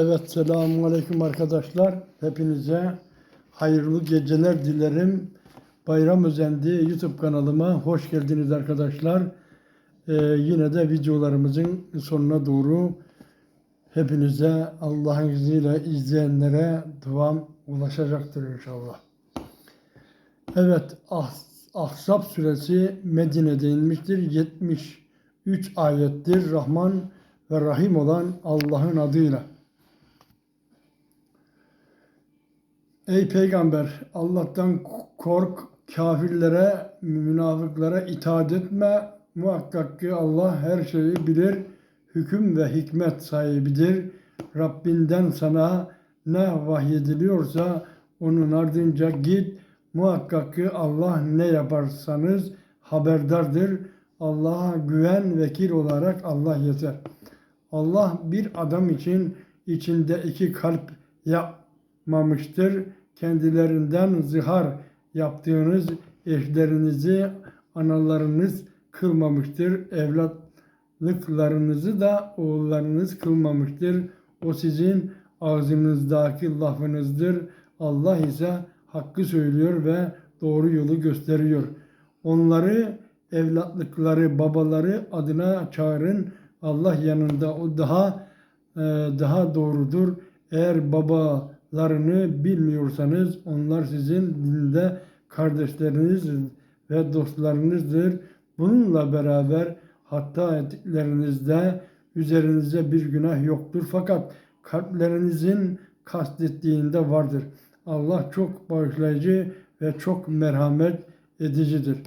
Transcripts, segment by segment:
Evet, selamun aleyküm arkadaşlar. Hepinize hayırlı geceler dilerim. Bayram Özendi YouTube kanalıma hoş geldiniz arkadaşlar. Ee, yine de videolarımızın sonuna doğru hepinize Allah'ın izniyle izleyenlere duam ulaşacaktır inşallah. Evet, Ah- Ahzab suresi Medine'de inmiştir. 73 ayettir. Rahman ve Rahim olan Allah'ın adıyla. Ey peygamber Allah'tan kork, kafirlere, münafıklara itaat etme. Muhakkak ki Allah her şeyi bilir, hüküm ve hikmet sahibidir. Rabbinden sana ne vahyediliyorsa onun ardınca git. Muhakkak ki Allah ne yaparsanız haberdardır. Allah'a güven vekil olarak Allah yeter. Allah bir adam için içinde iki kalp yapmamıştır. Kendilerinden zihar yaptığınız eşlerinizi analarınız kılmamıştır. Evlatlıklarınızı da oğullarınız kılmamıştır. O sizin ağzınızdaki lafınızdır. Allah ise hakkı söylüyor ve doğru yolu gösteriyor. Onları evlatlıkları, babaları adına çağırın. Allah yanında o daha e, daha doğrudur. Eğer babalarını bilmiyorsanız onlar sizin dinde kardeşleriniz ve dostlarınızdır. Bununla beraber hatta ettiklerinizde üzerinize bir günah yoktur. Fakat kalplerinizin kastettiğinde vardır. Allah çok bağışlayıcı ve çok merhamet edicidir.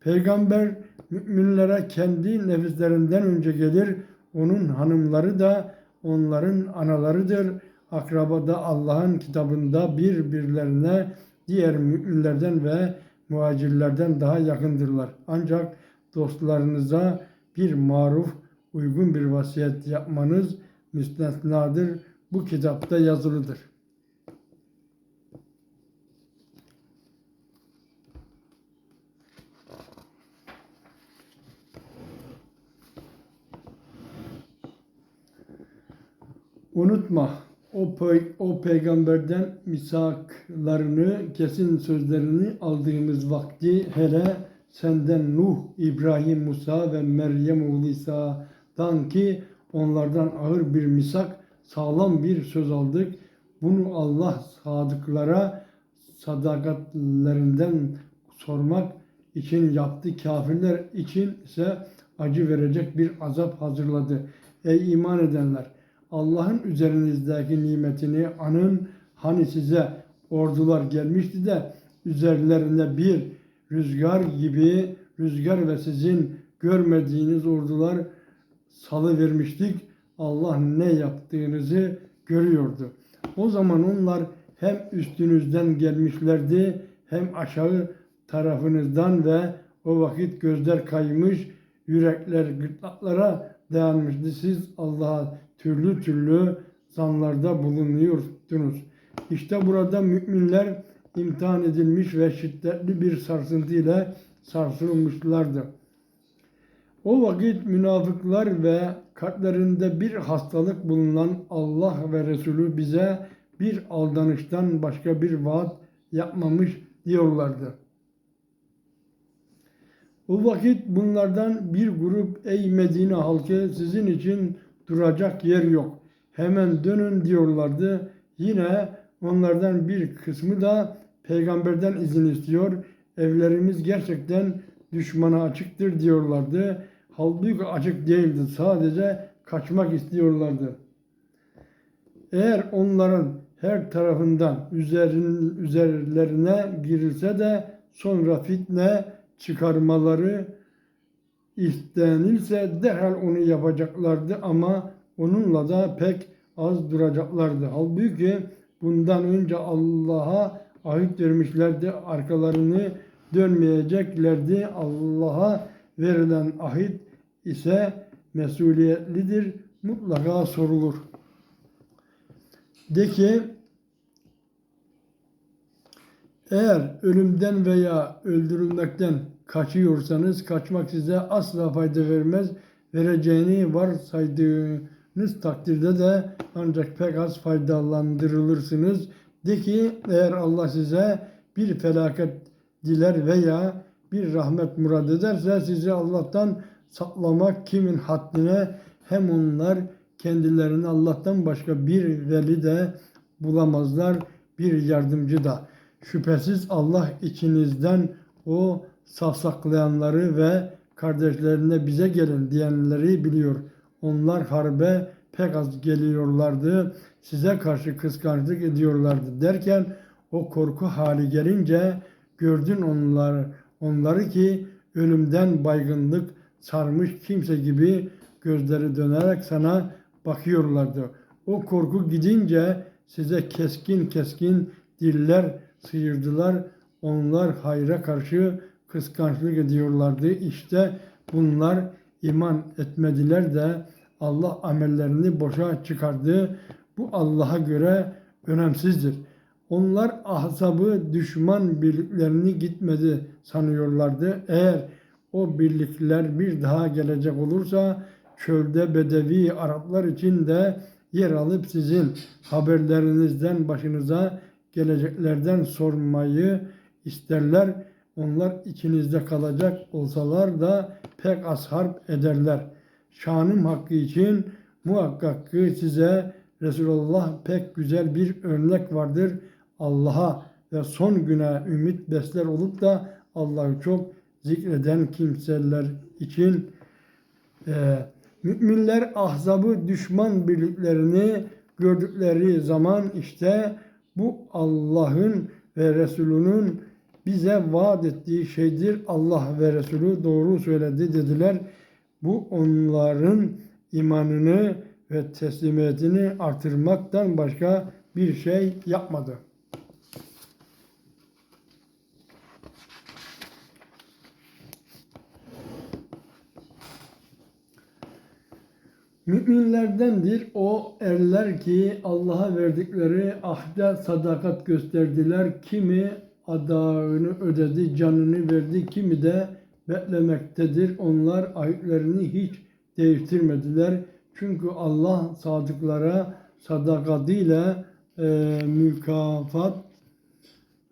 Peygamber müminlere kendi nefislerinden önce gelir. Onun hanımları da onların analarıdır. Akrabada Allah'ın kitabında birbirlerine diğer müminlerden ve muhacirlerden daha yakındırlar. Ancak dostlarınıza bir maruf, uygun bir vasiyet yapmanız müstesnadır. Bu kitapta yazılıdır. Unutma o, pe- o peygamberden misaklarını, kesin sözlerini aldığımız vakti hele senden Nuh, İbrahim, Musa ve Meryem oğlu İsa'dan ki onlardan ağır bir misak, sağlam bir söz aldık. Bunu Allah sadıklara sadakatlerinden sormak için yaptı. Kafirler için ise acı verecek bir azap hazırladı. Ey iman edenler! Allah'ın üzerinizdeki nimetini anın. Hani size ordular gelmişti de üzerlerinde bir rüzgar gibi rüzgar ve sizin görmediğiniz ordular salı vermiştik. Allah ne yaptığınızı görüyordu. O zaman onlar hem üstünüzden gelmişlerdi hem aşağı tarafınızdan ve o vakit gözler kaymış, yürekler gırtlaklara dayanmıştı. Siz Allah'a türlü türlü zanlarda bulunuyordunuz. İşte burada müminler imtihan edilmiş ve şiddetli bir sarsıntı ile sarsılmışlardı. O vakit münafıklar ve kalplerinde bir hastalık bulunan Allah ve Resulü bize bir aldanıştan başka bir vaat yapmamış diyorlardı. O vakit bunlardan bir grup ey Medine halkı sizin için duracak yer yok. Hemen dönün diyorlardı. Yine onlardan bir kısmı da peygamberden izin istiyor. Evlerimiz gerçekten düşmana açıktır diyorlardı. Halbuki açık değildi. Sadece kaçmak istiyorlardı. Eğer onların her tarafından üzerin, üzerlerine girilse de sonra fitne çıkarmaları istenilse derhal onu yapacaklardı ama onunla da pek az duracaklardı. Halbuki bundan önce Allah'a ahit vermişlerdi. Arkalarını dönmeyeceklerdi. Allah'a verilen ahit ise mesuliyetlidir. Mutlaka sorulur. De ki eğer ölümden veya öldürülmekten kaçıyorsanız kaçmak size asla fayda vermez. Vereceğini varsaydığınız takdirde de ancak pek az faydalandırılırsınız. De ki eğer Allah size bir felaket diler veya bir rahmet murad ederse sizi Allah'tan saklamak kimin haddine hem onlar kendilerini Allah'tan başka bir veli de bulamazlar, bir yardımcı da. Şüphesiz Allah içinizden o safsaklayanları ve kardeşlerine bize gelin diyenleri biliyor. Onlar harbe pek az geliyorlardı, size karşı kıskançlık ediyorlardı derken o korku hali gelince gördün onlar onları ki ölümden baygınlık sarmış kimse gibi gözleri dönerek sana bakıyorlardı. O korku gidince size keskin keskin diller sıyırdılar. Onlar hayra karşı kıskançlık ediyorlardı. İşte bunlar iman etmediler de Allah amellerini boşa çıkardı. Bu Allah'a göre önemsizdir. Onlar ahzabı düşman birliklerini gitmedi sanıyorlardı. Eğer o birlikler bir daha gelecek olursa çölde bedevi Araplar için de yer alıp sizin haberlerinizden başınıza geleceklerden sormayı isterler. Onlar içinizde kalacak olsalar da pek az harp ederler. Şanım hakkı için muhakkak ki size Resulullah pek güzel bir örnek vardır. Allah'a ve son güne ümit besler olup da Allah'ı çok zikreden kimseler için e, müminler ahzabı düşman birliklerini gördükleri zaman işte bu Allah'ın ve Resulünün bize vaat ettiği şeydir. Allah ve Resulü doğru söyledi dediler. Bu onların imanını ve teslimiyetini artırmaktan başka bir şey yapmadı. Müminlerdendir o erler ki Allah'a verdikleri ahde sadakat gösterdiler. Kimi adağını ödedi, canını verdi, kimi de beklemektedir. Onlar ayetlerini hiç değiştirmediler. Çünkü Allah sadıklara sadakatiyle e, mükafat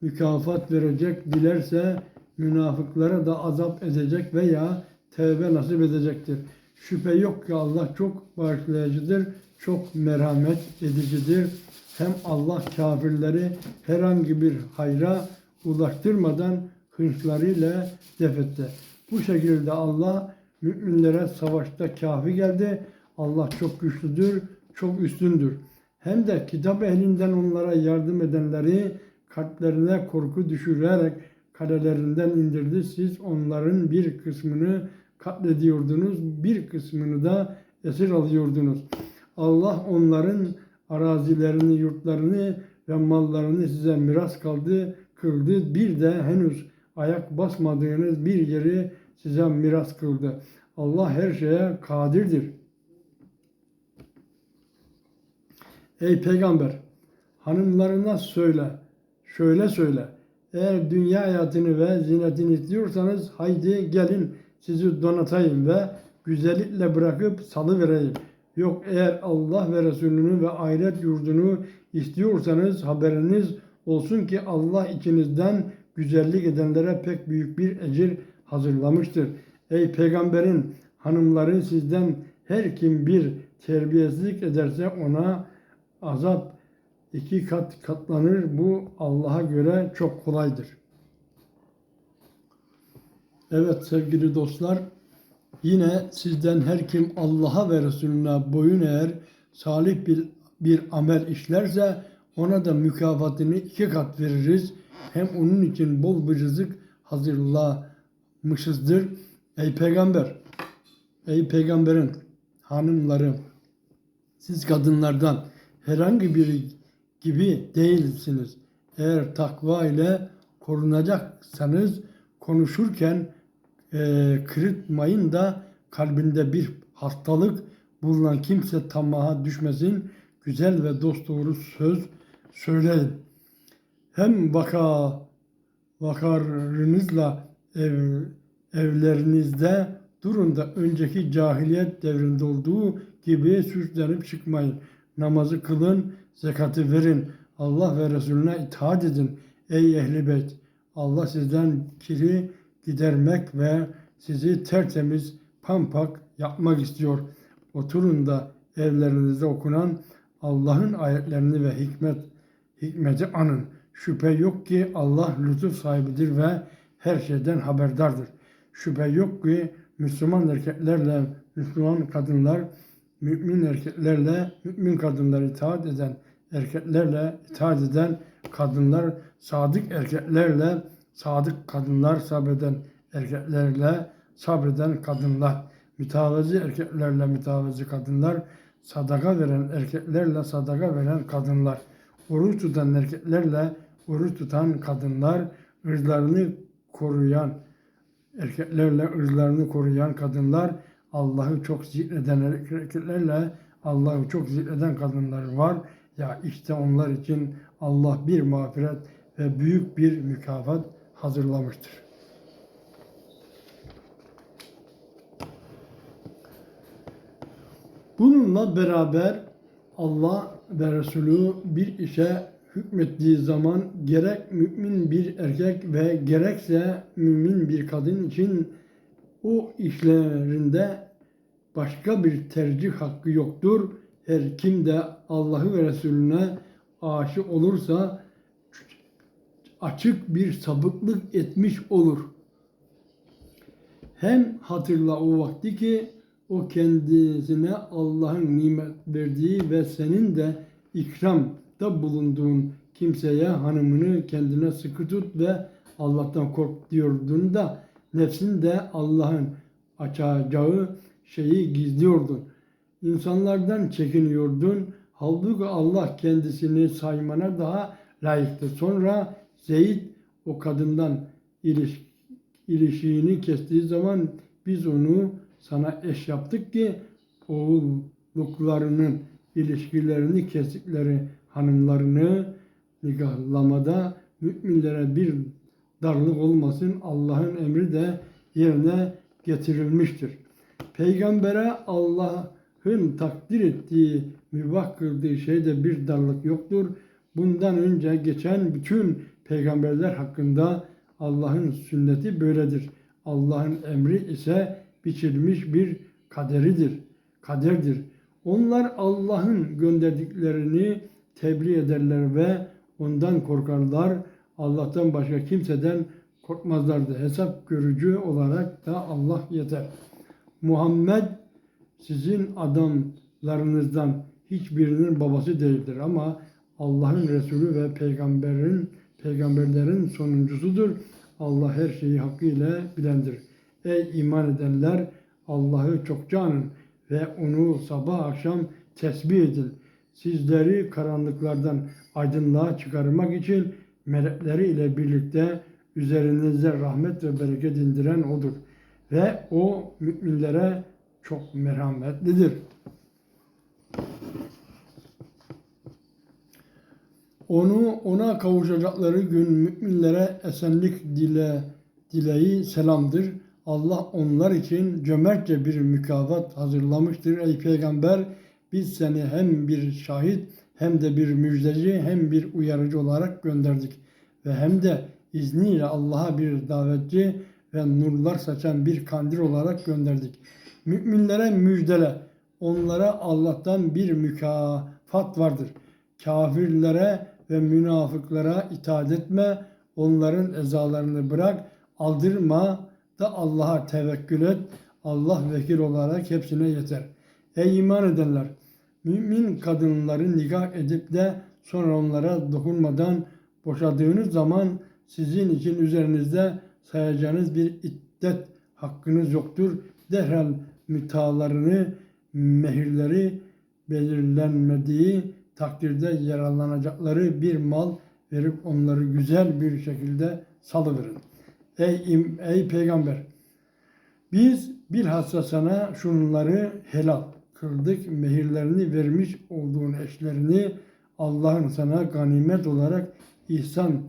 mükafat verecek. Dilerse münafıklara da azap edecek veya tevbe nasip edecektir. Şüphe yok ki Allah çok bağışlayıcıdır, çok merhamet edicidir. Hem Allah kafirleri herhangi bir hayra ulaştırmadan hınçlarıyla defetti. Bu şekilde Allah müminlere savaşta kafi geldi. Allah çok güçlüdür, çok üstündür. Hem de kitap ehlinden onlara yardım edenleri kalplerine korku düşürerek kalelerinden indirdi. Siz onların bir kısmını katlediyordunuz, bir kısmını da esir alıyordunuz. Allah onların arazilerini, yurtlarını ve mallarını size miras kaldı, kıldı. Bir de henüz ayak basmadığınız bir yeri size miras kıldı. Allah her şeye kadirdir. Ey peygamber, hanımlarına söyle, şöyle söyle. Eğer dünya hayatını ve zinetini istiyorsanız haydi gelin sizi donatayım ve güzellikle bırakıp salı vereyim. Yok eğer Allah ve Resulünü ve ahiret yurdunu istiyorsanız haberiniz olsun ki Allah içinizden güzellik edenlere pek büyük bir ecir hazırlamıştır. Ey peygamberin hanımları sizden her kim bir terbiyesizlik ederse ona azap iki kat katlanır. Bu Allah'a göre çok kolaydır. Evet sevgili dostlar, yine sizden her kim Allah'a ve Resulüne boyun eğer salih bir, bir amel işlerse ona da mükafatını iki kat veririz. Hem onun için bol bir rızık hazırlamışızdır. Ey peygamber, ey peygamberin hanımları, siz kadınlardan herhangi biri gibi değilsiniz. Eğer takva ile korunacaksanız konuşurken e, kırıtmayın da kalbinde bir hastalık bulunan kimse tamaha düşmesin. Güzel ve dosdoğru söz söyleyin. Hem vaka vakarınızla ev, evlerinizde durun da önceki cahiliyet devrinde olduğu gibi süslenip çıkmayın. Namazı kılın, zekatı verin. Allah ve Resulüne itaat edin. Ey ehli beyt! Allah sizden kiri gidermek ve sizi tertemiz, pampak yapmak istiyor. Oturun da evlerinizde okunan Allah'ın ayetlerini ve hikmet hikmeti anın. Şüphe yok ki Allah lütuf sahibidir ve her şeyden haberdardır. Şüphe yok ki Müslüman erkeklerle Müslüman kadınlar, mümin erkeklerle mümin kadınlar itaat eden erkeklerle itaat eden kadınlar, sadık erkeklerle sadık kadınlar, sabreden erkeklerle sabreden kadınlar, mütevazi erkeklerle mütevazi kadınlar, sadaka veren erkeklerle sadaka veren kadınlar, oruç tutan erkeklerle oruç tutan kadınlar, ırzlarını koruyan erkeklerle ırzlarını koruyan kadınlar, Allah'ı çok zikreden erkeklerle Allah'ı çok zikreden kadınlar var. Ya işte onlar için Allah bir mağfiret ve büyük bir mükafat hazırlamıştır. Bununla beraber Allah ve Resulü bir işe hükmettiği zaman gerek mümin bir erkek ve gerekse mümin bir kadın için o işlerinde başka bir tercih hakkı yoktur. Her kim de Allah'ı ve Resulüne aşık olursa açık bir sapıklık etmiş olur. Hem hatırla o vakti ki o kendisine Allah'ın nimet verdiği ve senin de ikramda bulunduğun kimseye hanımını kendine sıkı tut ve Allah'tan kork diyordun da nefsin de Allah'ın açacağı şeyi gizliyordun. İnsanlardan çekiniyordun. Halbuki Allah kendisini saymana daha layıktır. Sonra Zeyd o kadından iliş, ilişiğini kestiği zaman biz onu sana eş yaptık ki oğulluklarının ilişkilerini kestikleri hanımlarını nikahlamada müminlere bir darlık olmasın. Allah'ın emri de yerine getirilmiştir. Peygambere Allah'ın takdir ettiği, mübah kıldığı şeyde bir darlık yoktur. Bundan önce geçen bütün peygamberler hakkında Allah'ın sünneti böyledir. Allah'ın emri ise biçilmiş bir kaderidir. Kaderdir. Onlar Allah'ın gönderdiklerini tebliğ ederler ve ondan korkarlar. Allah'tan başka kimseden korkmazlardı. Hesap görücü olarak da Allah yeter. Muhammed sizin adamlarınızdan hiçbirinin babası değildir ama Allah'ın Resulü ve peygamberin peygamberlerin sonuncusudur. Allah her şeyi hakkıyla bilendir. Ey iman edenler Allah'ı çokça anın ve onu sabah akşam tesbih edin. Sizleri karanlıklardan aydınlığa çıkarmak için melekleri ile birlikte üzerinize rahmet ve bereket indiren odur. Ve o müminlere çok merhametlidir. Onu ona kavuşacakları gün müminlere esenlik dile dileği selamdır. Allah onlar için cömertçe bir mükafat hazırlamıştır. Ey peygamber biz seni hem bir şahit hem de bir müjdeci hem bir uyarıcı olarak gönderdik. Ve hem de izniyle Allah'a bir davetçi ve nurlar saçan bir kandil olarak gönderdik. Müminlere müjdele. Onlara Allah'tan bir mükafat vardır. Kafirlere ve münafıklara itaat etme. Onların ezalarını bırak. Aldırma da Allah'a tevekkül et. Allah vekil olarak hepsine yeter. Ey iman edenler! Mümin kadınları nikah edip de sonra onlara dokunmadan boşadığınız zaman sizin için üzerinizde sayacağınız bir iddet hakkınız yoktur. Derhal mütalarını, mehirleri belirlenmediği takdirde yararlanacakları bir mal verip onları güzel bir şekilde salıverin. Ey, im, ey peygamber! Biz bilhassa sana şunları helal kıldık. Mehirlerini vermiş olduğun eşlerini Allah'ın sana ganimet olarak ihsan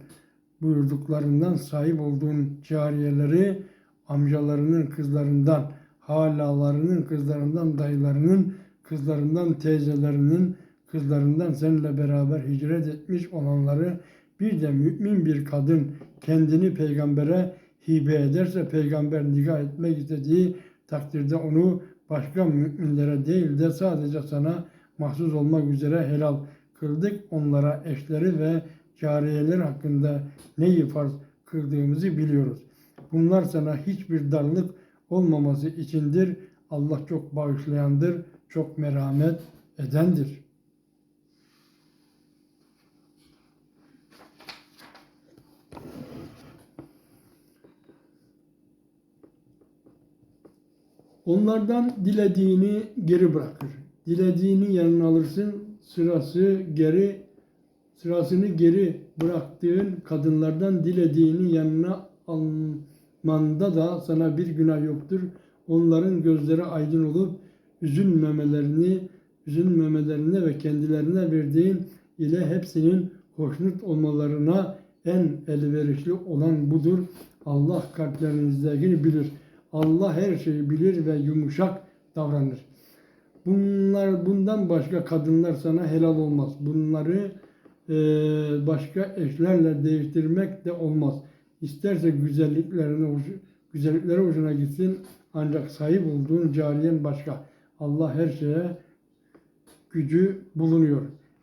buyurduklarından sahip olduğun cariyeleri amcalarının kızlarından, halalarının kızlarından, dayılarının kızlarından teyzelerinin kızlarından seninle beraber hicret etmiş olanları bir de mümin bir kadın kendini peygambere hibe ederse peygamber nikah etmek istediği takdirde onu başka müminlere değil de sadece sana mahsus olmak üzere helal kıldık. Onlara eşleri ve cariyeler hakkında neyi farz kıldığımızı biliyoruz. Bunlar sana hiçbir darlık olmaması içindir. Allah çok bağışlayandır, çok merhamet edendir. Onlardan dilediğini geri bırakır. Dilediğini yanına alırsın. Sırası geri sırasını geri bıraktığın kadınlardan dilediğini yanına almanda da sana bir günah yoktur. Onların gözleri aydın olup üzülmemelerini, üzülmemelerine ve kendilerine verdiğin ile hepsinin hoşnut olmalarına en elverişli olan budur. Allah kalplerinizdekini bilir. Allah her şeyi bilir ve yumuşak davranır. Bunlar bundan başka kadınlar sana helal olmaz. Bunları e, başka eşlerle değiştirmek de olmaz. İsterse güzelliklerine güzellikleri hoşuna gitsin ancak sahip olduğun cariyen başka. Allah her şeye gücü bulunuyor.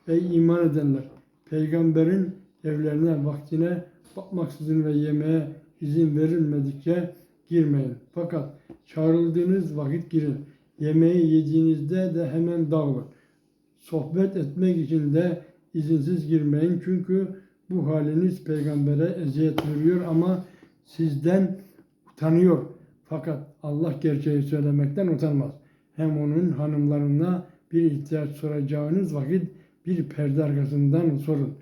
Ey iman edenler! Peygamberin evlerine, vaktine bakmaksızın ve yemeğe izin verilmedikçe girmeyin. Fakat çağrıldığınız vakit girin. Yemeği yediğinizde de hemen dağılın. Sohbet etmek için de izinsiz girmeyin. Çünkü bu haliniz peygambere eziyet veriyor ama sizden utanıyor. Fakat Allah gerçeği söylemekten utanmaz. Hem onun hanımlarına bir ihtiyaç soracağınız vakit bir perde arkasından sorun.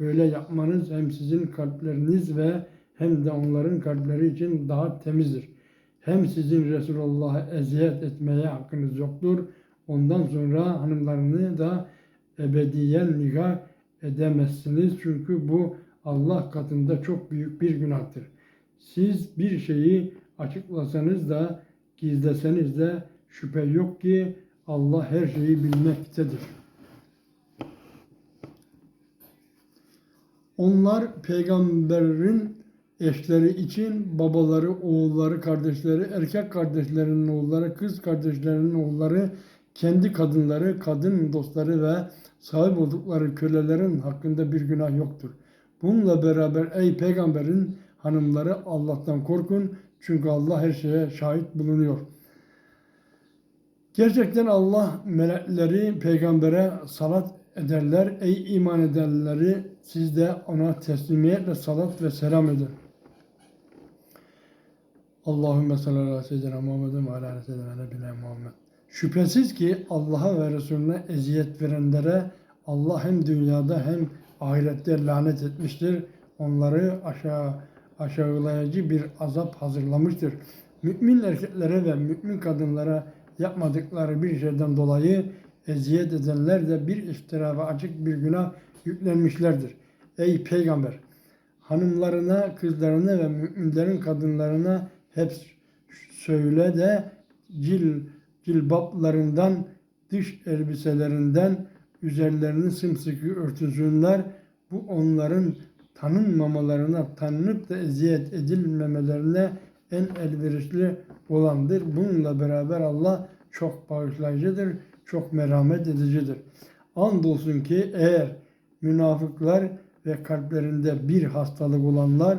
Böyle yapmanız hem sizin kalpleriniz ve hem de onların kalpleri için daha temizdir. Hem sizin Resulullah'a eziyet etmeye hakkınız yoktur. Ondan sonra hanımlarını da ebediyen nikah edemezsiniz. Çünkü bu Allah katında çok büyük bir günahtır. Siz bir şeyi açıklasanız da gizleseniz de şüphe yok ki Allah her şeyi bilmektedir. Onlar peygamberin eşleri için babaları, oğulları, kardeşleri, erkek kardeşlerinin oğulları, kız kardeşlerinin oğulları, kendi kadınları, kadın dostları ve sahip oldukları kölelerin hakkında bir günah yoktur. Bununla beraber ey peygamberin hanımları Allah'tan korkun çünkü Allah her şeye şahit bulunuyor. Gerçekten Allah melekleri peygambere salat ederler. Ey iman edenleri siz de ona teslimiyetle salat ve selam edin. Allahümme salli ala seyyidina Muhammedin ve ala seyyidina nebine Muhammed. Şüphesiz ki Allah'a ve Resulüne eziyet verenlere Allah hem dünyada hem ahirette lanet etmiştir. Onları aşağı aşağılayıcı bir azap hazırlamıştır. Mümin erkeklere ve mümin kadınlara yapmadıkları bir şeyden dolayı eziyet edenler de bir iftira ve açık bir günah yüklenmişlerdir. Ey peygamber! Hanımlarına, kızlarına ve müminlerin kadınlarına hep söyle de cil, cilbaplarından, dış elbiselerinden üzerlerini sımsıkı örtünsünler. Bu onların tanınmamalarına, tanınıp da eziyet edilmemelerine en elverişli olandır. Bununla beraber Allah çok bağışlayıcıdır, çok merhamet edicidir. Andolsun ki eğer münafıklar ve kalplerinde bir hastalık olanlar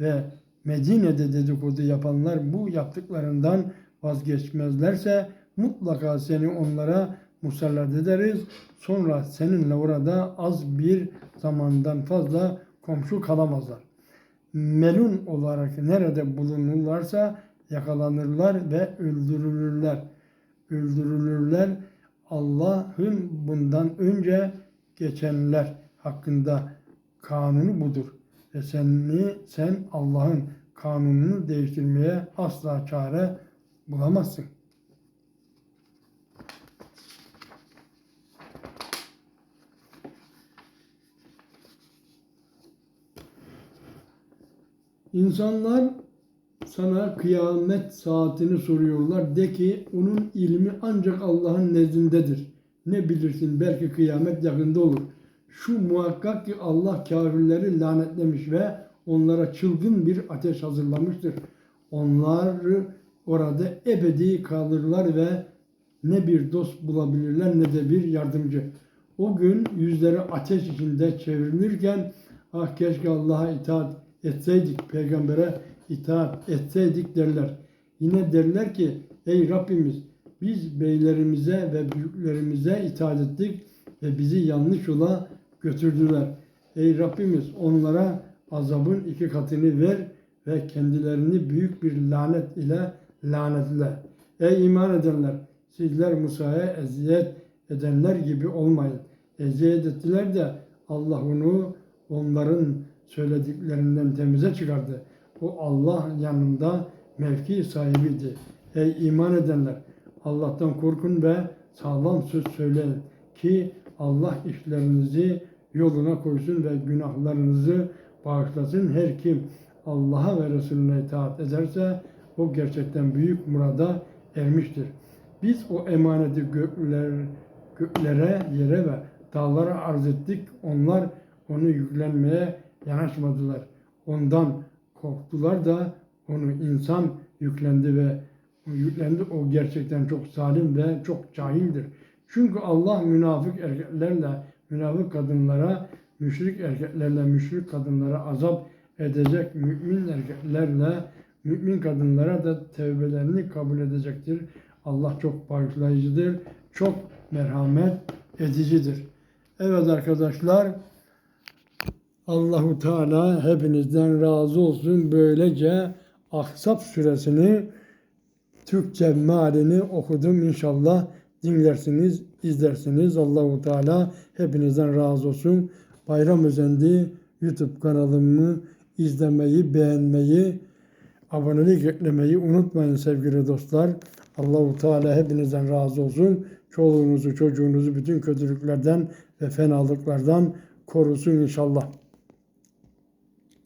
ve Medine'de dedikodu yapanlar bu yaptıklarından vazgeçmezlerse mutlaka seni onlara musallat ederiz. Sonra seninle orada az bir zamandan fazla komşu kalamazlar. Melun olarak nerede bulunurlarsa yakalanırlar ve öldürülürler. Öldürülürler. Allah'ın bundan önce geçenler hakkında kanunu budur. Ve seni, sen Allah'ın kanununu değiştirmeye asla çare bulamazsın. İnsanlar sana kıyamet saatini soruyorlar. De ki onun ilmi ancak Allah'ın nezdindedir. Ne bilirsin belki kıyamet yakında olur. Şu muhakkak ki Allah kafirleri lanetlemiş ve onlara çılgın bir ateş hazırlamıştır. Onları orada ebedi kalırlar ve ne bir dost bulabilirler ne de bir yardımcı. O gün yüzleri ateş içinde çevrilirken ah keşke Allah'a itaat etseydik, peygambere itaat etseydik derler. Yine derler ki ey Rabbimiz biz beylerimize ve büyüklerimize itaat ettik ve bizi yanlış yola götürdüler. Ey Rabbimiz onlara azabın iki katını ver ve kendilerini büyük bir lanet ile lanetle. Ey iman edenler! Sizler Musa'ya eziyet edenler gibi olmayın. Eziyet ettiler de Allah onu onların söylediklerinden temize çıkardı. O Allah yanında mevki sahibiydi. Ey iman edenler! Allah'tan korkun ve sağlam söz söyleyin ki Allah işlerinizi yoluna koysun ve günahlarınızı bağışlasın. Her kim Allah'a ve Resulüne itaat ederse o gerçekten büyük murada ermiştir. Biz o emaneti gökler, göklere, yere ve dağlara arz ettik. Onlar onu yüklenmeye yanaşmadılar. Ondan korktular da onu insan yüklendi ve yüklendi. O gerçekten çok zalim ve çok cahildir. Çünkü Allah münafık erkeklerle münafık kadınlara, müşrik erkeklerle müşrik kadınlara azap edecek mümin erkeklerle mümin kadınlara da tevbelerini kabul edecektir. Allah çok bağışlayıcıdır, çok merhamet edicidir. Evet arkadaşlar, Allahu Teala hepinizden razı olsun. Böylece Ahzab suresini Türkçe mealini okudum. İnşallah dinlersiniz, izlersiniz. Allahu Teala hepinizden razı olsun. Bayram Özendi YouTube kanalımı izlemeyi, beğenmeyi, abonelik eklemeyi unutmayın sevgili dostlar. Allahu Teala hepinizden razı olsun. Çoluğunuzu, çocuğunuzu bütün kötülüklerden ve fenalıklardan korusun inşallah.